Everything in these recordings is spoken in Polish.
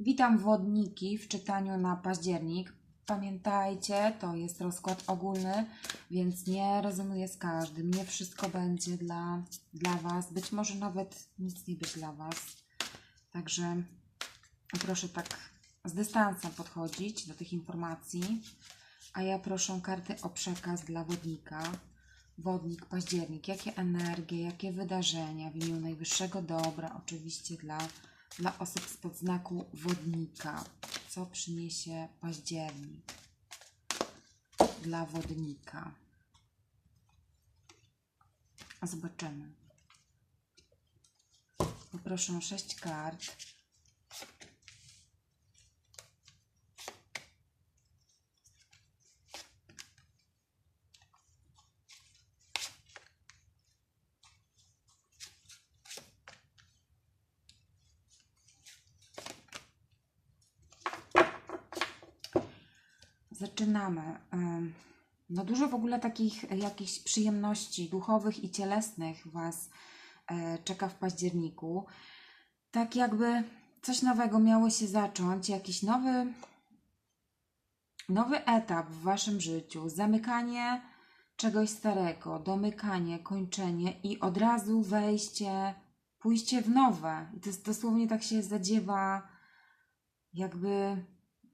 Witam wodniki w czytaniu na październik. Pamiętajcie, to jest rozkład ogólny, więc nie rezonuję z każdym. Nie wszystko będzie dla, dla Was. Być może nawet nic nie być dla Was. Także proszę tak z dystansem podchodzić do tych informacji. A ja proszę karty o przekaz dla wodnika. Wodnik, październik. Jakie energie, jakie wydarzenia w imię najwyższego dobra, oczywiście dla, dla osób spod znaku wodnika. Co przyniesie październik dla wodnika? Zobaczymy. Poproszę sześć kart. Zaczynamy. No dużo w ogóle takich jakichś przyjemności duchowych i cielesnych Was e, czeka w październiku. Tak jakby coś nowego miało się zacząć, jakiś nowy, nowy etap w Waszym życiu, zamykanie czegoś starego, domykanie, kończenie i od razu wejście, pójście w nowe. I to jest dosłownie tak się zadziewa jakby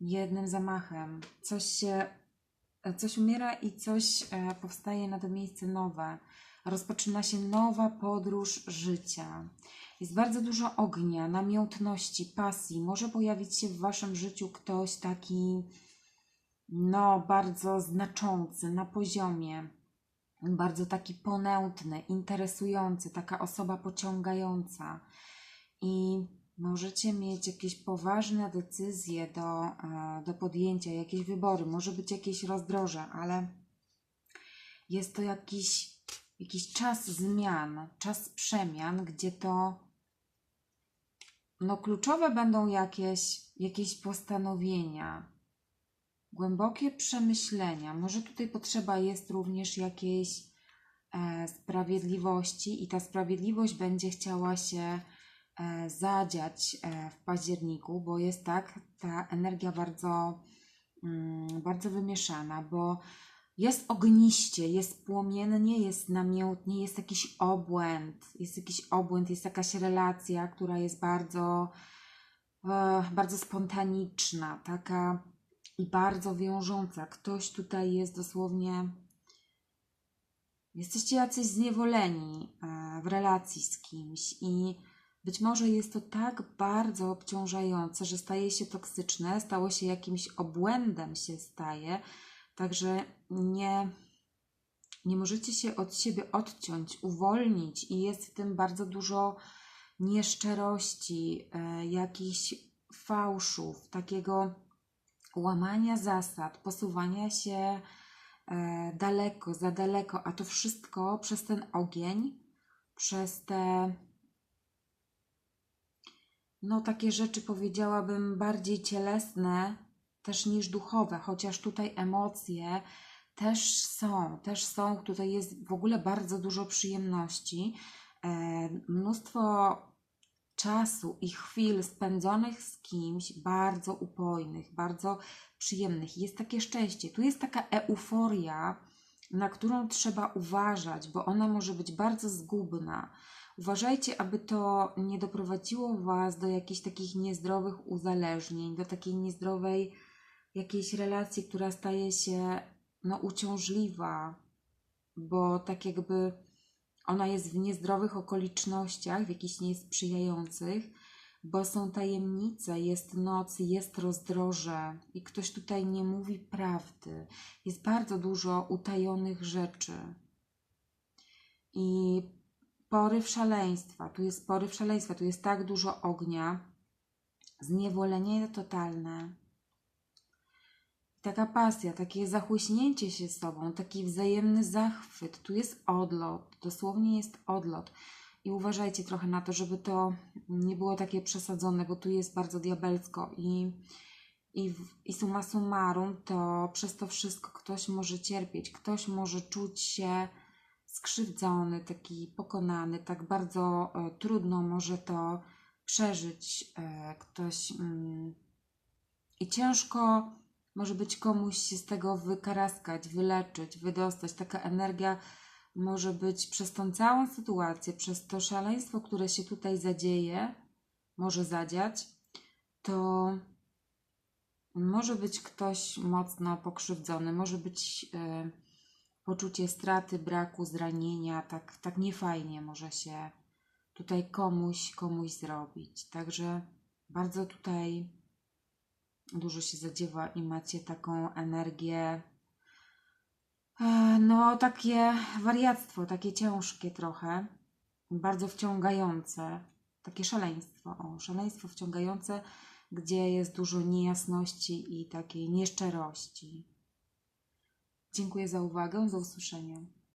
jednym zamachem. Coś się, coś umiera i coś e, powstaje na to miejsce nowe. Rozpoczyna się nowa podróż życia. Jest bardzo dużo ognia, namiętności, pasji. Może pojawić się w waszym życiu ktoś taki, no, bardzo znaczący na poziomie, bardzo taki ponętny, interesujący, taka osoba pociągająca. I Możecie mieć jakieś poważne decyzje do, e, do podjęcia, jakieś wybory, może być jakieś rozdroże, ale jest to jakiś, jakiś czas zmian, czas przemian, gdzie to no, kluczowe będą jakieś, jakieś postanowienia, głębokie przemyślenia. Może tutaj potrzeba jest również jakiejś e, sprawiedliwości, i ta sprawiedliwość będzie chciała się zadziać e, w październiku, bo jest tak, ta energia bardzo, mm, bardzo wymieszana, bo jest ogniście, jest płomiennie, jest namiętnie, jest jakiś obłęd, jest jakiś obłęd, jest jakaś relacja, która jest bardzo, e, bardzo spontaniczna, taka i bardzo wiążąca. Ktoś tutaj jest dosłownie. Jesteście jacyś zniewoleni e, w relacji z kimś i być może jest to tak bardzo obciążające, że staje się toksyczne, stało się jakimś obłędem, się staje, także nie, nie możecie się od siebie odciąć, uwolnić, i jest w tym bardzo dużo nieszczerości, e, jakichś fałszów, takiego łamania zasad, posuwania się e, daleko, za daleko, a to wszystko przez ten ogień, przez te no takie rzeczy powiedziałabym bardziej cielesne też niż duchowe, chociaż tutaj emocje też są, też są, tutaj jest w ogóle bardzo dużo przyjemności, e, mnóstwo czasu i chwil spędzonych z kimś bardzo upojnych, bardzo przyjemnych. Jest takie szczęście, tu jest taka euforia, na którą trzeba uważać, bo ona może być bardzo zgubna. Uważajcie, aby to nie doprowadziło Was do jakichś takich niezdrowych uzależnień, do takiej niezdrowej jakiejś relacji, która staje się no, uciążliwa, bo tak jakby ona jest w niezdrowych okolicznościach, w jakichś niesprzyjających, bo są tajemnice, jest noc, jest rozdroże i ktoś tutaj nie mówi prawdy. Jest bardzo dużo utajonych rzeczy. I poryw szaleństwa, tu jest poryw szaleństwa, tu jest tak dużo ognia, zniewolenie totalne. Taka pasja, takie zachłyśnięcie się sobą, taki wzajemny zachwyt. Tu jest odlot, dosłownie jest odlot. I uważajcie trochę na to, żeby to nie było takie przesadzone, bo tu jest bardzo diabelsko i, i, i summa summarum, to przez to wszystko ktoś może cierpieć, ktoś może czuć się skrzywdzony, taki pokonany, tak bardzo e, trudno może to przeżyć e, ktoś mm, i ciężko może być komuś się z tego wykaraskać, wyleczyć, wydostać. Taka energia może być przez tą całą sytuację, przez to szaleństwo, które się tutaj zadzieje, może zadziać, to może być ktoś mocno pokrzywdzony, może być e, poczucie straty, braku, zranienia, tak, tak niefajnie może się tutaj komuś, komuś zrobić. Także bardzo tutaj dużo się zadziewa i macie taką energię, e, no takie wariactwo, takie ciężkie trochę, bardzo wciągające, takie szaleństwo, o, szaleństwo wciągające, gdzie jest dużo niejasności i takiej nieszczerości. Dziękuję za uwagę, do usłyszenia.